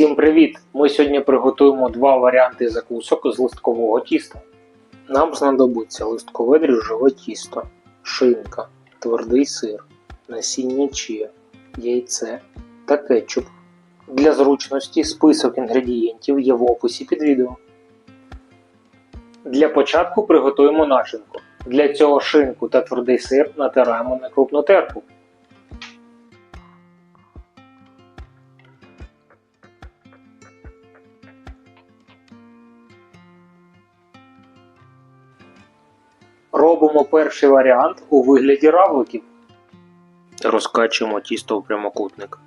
Всім привіт! Ми сьогодні приготуємо два варіанти закусок з листкового тіста. Нам знадобиться листкове дріжджове тісто, шинка, твердий сир, насіння чия, яйце та кетчуп. Для зручності список інгредієнтів є в описі під відео. Для початку приготуємо начинку. Для цього шинку та твердий сир натираємо на крупну терку. Робимо перший варіант у вигляді равликів. Розкачуємо тісто в прямокутник.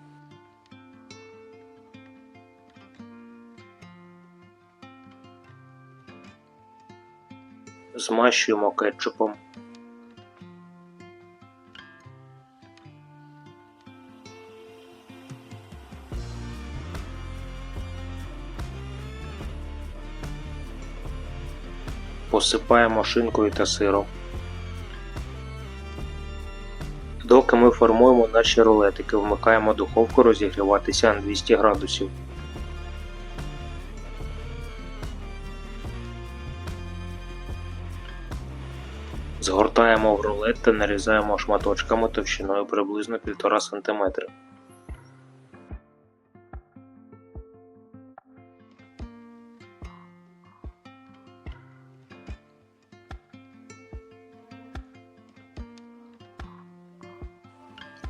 Змащуємо кетчупом. Посипаємо шинкою та сиром. Доки ми формуємо наші рулетики, вмикаємо духовку розігріватися на 200 градусів. Згортаємо в рулет та нарізаємо шматочками товщиною приблизно 1,5 см.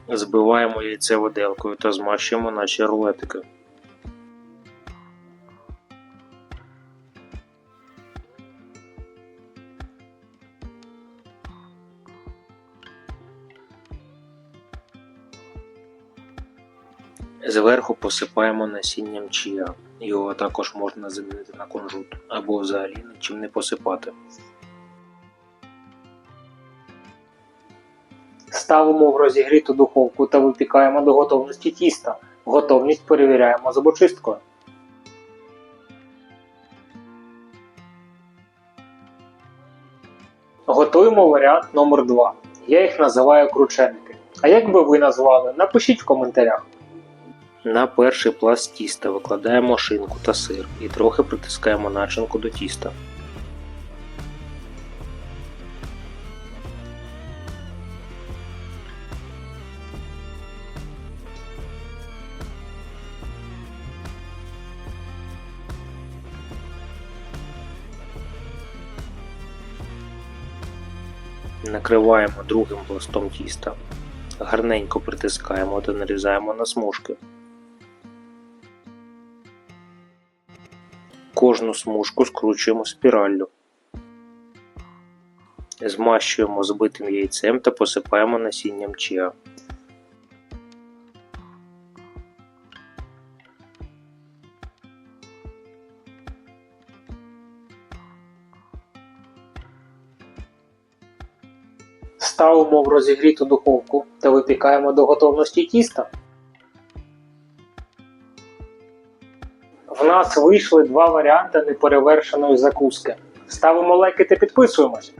Збиваємо яйце виделкою та змащуємо наші рулетики. Зверху посипаємо насінням чия. Його також можна замінити на кунжут або взагалі нічим не посипати. Ставимо в розігріту духовку та випікаємо до готовності тіста. Готовність перевіряємо зубочисткою. Готуємо варіант номер 2 Я їх називаю крученики. А як би ви назвали, напишіть в коментарях. На перший пласт тіста викладаємо шинку та сир і трохи притискаємо начинку до тіста. Накриваємо другим пластом тіста. Гарненько притискаємо та нарізаємо на смужки. Кожну смужку скручуємо спіраллю. Змащуємо збитим яйцем та посипаємо насінням чиа. Ставимо в розігріту духовку та випікаємо до готовності тіста. В нас вийшли два варіанти неперевершеної закуски. Ставимо лайки та підписуємось.